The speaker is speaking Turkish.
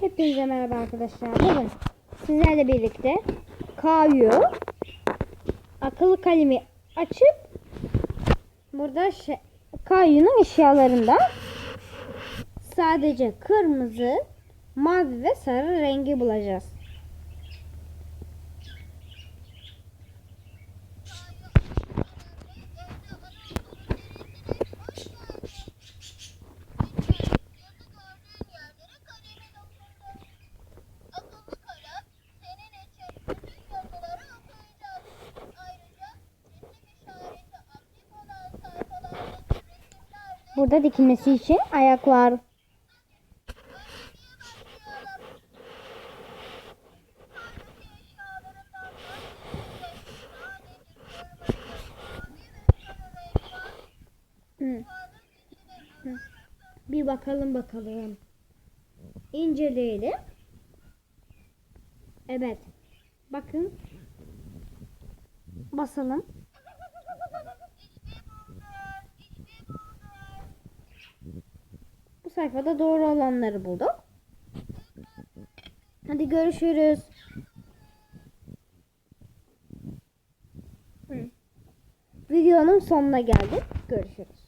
Hepinize merhaba arkadaşlar. Bugün sizlerle birlikte Kayu akıllı kalemi açıp burada şey, Kayu'nun eşyalarından sadece kırmızı, mavi ve sarı rengi bulacağız. Burada dikilmesi için renk var. Hı. İçine Bir bakalım bakalım. İnceleyelim. Evet. Bakın. Basalım. Sayfada doğru olanları bulduk. Hadi görüşürüz. Videonun sonuna geldik. Görüşürüz.